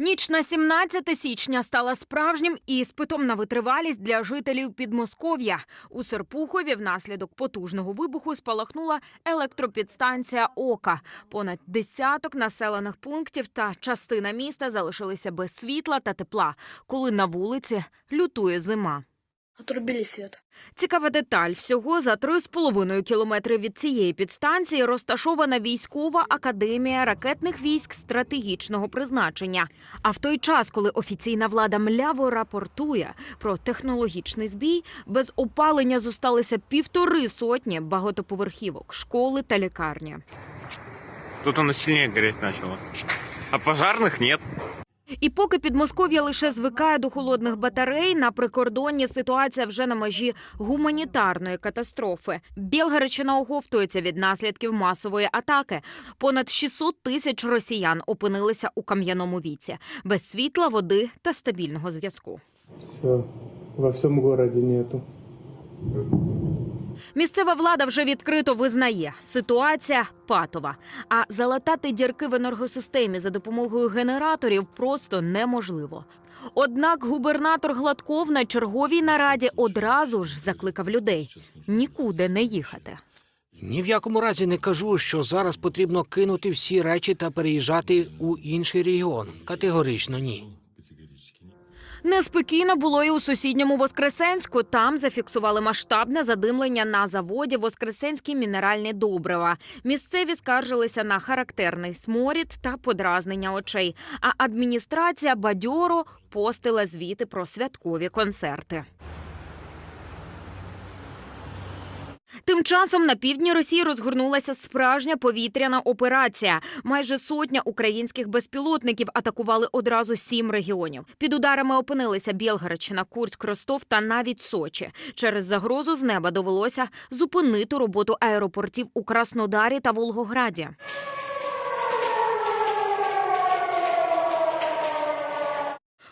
Ніч на 17 січня стала справжнім іспитом на витривалість для жителів Підмосков'я. У Серпухові внаслідок потужного вибуху спалахнула електропідстанція Ока. Понад десяток населених пунктів та частина міста залишилися без світла та тепла, коли на вулиці лютує зима. Отрубили свет. Цікава деталь. Всього за 3,5 кілометри від цієї підстанції розташована військова академія ракетних військ стратегічного призначення. А в той час, коли офіційна влада мляво рапортує про технологічний збій, без опалення зосталися півтори сотні багатоповерхівок, школи та лікарні. Тут оно сильнее гореть начало. А пожарных нет. І поки Підмосков'я лише звикає до холодних батарей, на прикордонні ситуація вже на межі гуманітарної катастрофи. Білгаричина оговтується від наслідків масової атаки. Понад 600 тисяч росіян опинилися у кам'яному віці без світла, води та стабільного зв'язку. Все, во всем городе нету. Місцева влада вже відкрито визнає ситуація патова. А залатати дірки в енергосистемі за допомогою генераторів просто неможливо. Однак губернатор Гладков на черговій нараді одразу ж закликав людей нікуди не їхати. Ні в якому разі не кажу, що зараз потрібно кинути всі речі та переїжджати у інший регіон. Категорично ні. Неспокійно було і у сусідньому Воскресенську. Там зафіксували масштабне задимлення на заводі Воскресенські мінеральні добрива. Місцеві скаржилися на характерний сморід та подразнення очей. А адміністрація бадьоро постила звіти про святкові концерти. Тим часом на півдні Росії розгорнулася справжня повітряна операція. Майже сотня українських безпілотників атакували одразу сім регіонів. Під ударами опинилися Білгаричина, Курськ, Ростов та навіть Сочі. Через загрозу з неба довелося зупинити роботу аеропортів у Краснодарі та Волгограді.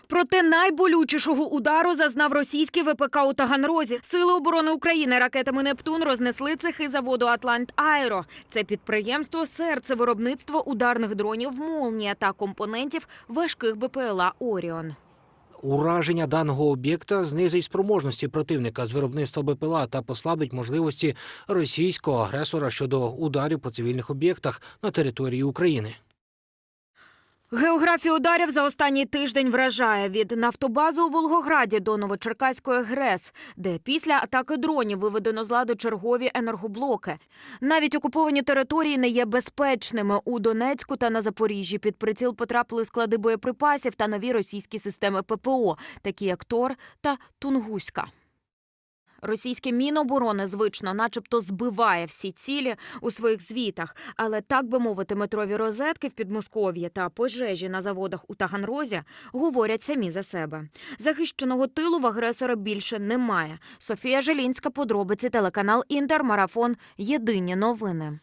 Проте найболючішого удару зазнав російський ВПК у Таганрозі. Сили оборони України ракетами Нептун рознесли цехи заводу Атлант Аеро. Це підприємство серце виробництва ударних дронів Молнія та компонентів важких БПЛА Оріон. Ураження даного об'єкта знизить спроможності противника з виробництва БПЛА та послабить можливості російського агресора щодо ударів по цивільних об'єктах на території України. Географія ударів за останній тиждень вражає від нафтобази у Волгограді до Новочеркаської ГРЕС, де після атаки дронів виведено з ладу чергові енергоблоки. Навіть окуповані території не є безпечними. У Донецьку та на Запоріжжі під приціл потрапили склади боєприпасів та нові російські системи ППО, такі як Тор та Тунгуська. Російське міноборони звично, начебто, збиває всі цілі у своїх звітах, але так би мовити, метрові розетки в Підмосков'ї та пожежі на заводах у Таганрозі говорять самі за себе. Захищеного тилу в агресора більше немає. Софія Желінська, подробиці, телеканал Інтер, марафон. Єдині новини.